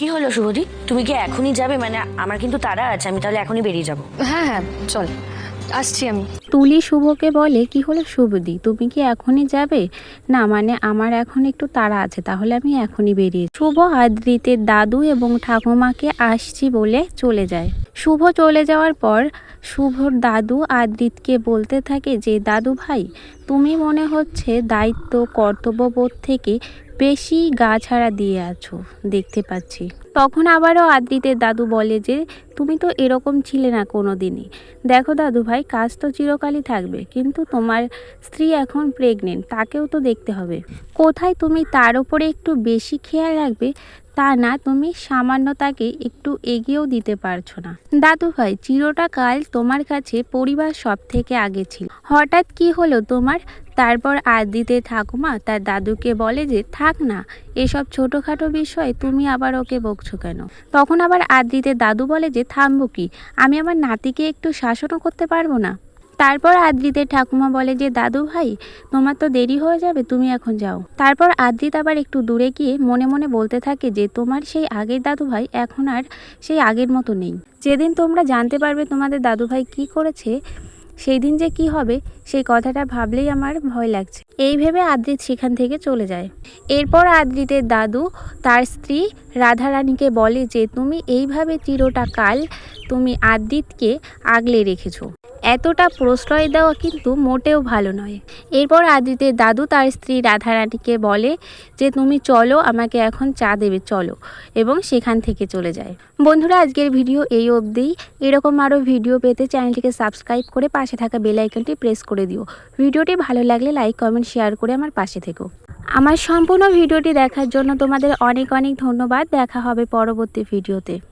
কি হলো শুভদীপ? তুমি কি এখনই যাবে? মানে আমার কিন্তু তারা আছে আমি তাহলে এখনই বেরিয়ে যাব। হ্যাঁ হ্যাঁ চল। আসছি আমি। তুলি শুভকে বলে কি হলো শুভদি তুমি কি এখনই যাবে? না মানে আমার এখন একটু তাড়া আছে তাহলে আমি এখনই বেরিয়ে শুভ আদ্রিতের দাদু এবং ঠাকুমাকে আসছি বলে চলে যায়। শুভ চলে যাওয়ার পর শুভর দাদু আদ্রিতকে বলতে থাকে যে, দাদু ভাই, তুমি মনে হচ্ছে দায়িত্ব, কর্তব্যবোধ থেকে বেশি গা ছাড়া দিয়ে আছো, দেখতে পাচ্ছি। তখন আবারও আদ্রিতের দাদু বলে যে, তুমি তো এরকম ছিলে না কোনো দিনই দেখো দাদু ভাই, কাজ তো চিরকালই থাকবে, কিন্তু তোমার স্ত্রী এখন প্রেগনেন্ট তাকেও তো দেখতে হবে। কোথায় তুমি তার উপরে একটু বেশি খেয়াল রাখবে তা না, তুমি সামান্য তাকে একটু এগিয়েও দিতে পারছ না। দাদু ভাই, চিরটা কাল তোমার কাছে পরিবার সব থেকে আগে ছিল। হঠাৎ কি হলো তোমার? তারপর আদিতে ঠাকুমা, তার দাদুকে বলে যে, থাক না, এসব ছোটোখাটো বিষয় তুমি আবার ওকে বকছো কেন? তখন আবার আদিতে দাদু বলে যে, থামবো কি? আমি আমার নাতিকে একটু শাসনও করতে পারব না? তারপর আদ্রিতের ঠাকুমা বলে যে, দাদু ভাই, তোমার তো দেরি হয়ে যাবে, তুমি এখন যাও। তারপর আদ্রিত আবার একটু দূরে গিয়ে মনে মনে বলতে থাকে যে, তোমার সেই আগের দাদু ভাই এখন আর সেই আগের মতো নেই। যেদিন তোমরা জানতে পারবে তোমাদের দাদু ভাই কী করেছে সেই দিন যে কি হবে, সেই কথাটা ভাবলেই আমার ভয় লাগছে। এই ভেবে আদ্রিত সেখান থেকে চলে যায়। এরপর আদ্রিতের দাদু, তার স্ত্রী রাধারানীকে বলে যে, তুমি এইভাবে চিরটা কাল তুমি আদ্রিতকে আগলে রেখেছো। এতটা প্রশ্রয় দেওয়া কিন্তু মোটেও ভালো নয়। এরপর আদিতের দাদু তার স্ত্রী রাধারানীকে বলে যে, তুমি চলো, আমাকে এখন চা দেবে, চলো। এবং সেখান থেকে চলে যায়। বন্ধুরা, আজকের ভিডিও এই অবধিই এরকম আরও ভিডিও পেতে চ্যানেলটিকে সাবস্ক্রাইব করে পাশে থাকা বেল আইকনটি প্রেস করে দিও। ভিডিওটি ভালো লাগলে লাইক, কমেন্ট, শেয়ার করে আমার পাশে থেকো। আমার সম্পূর্ণ ভিডিওটি দেখার জন্য তোমাদের অনেক অনেক ধন্যবাদ। দেখা হবে পরবর্তী ভিডিওতে।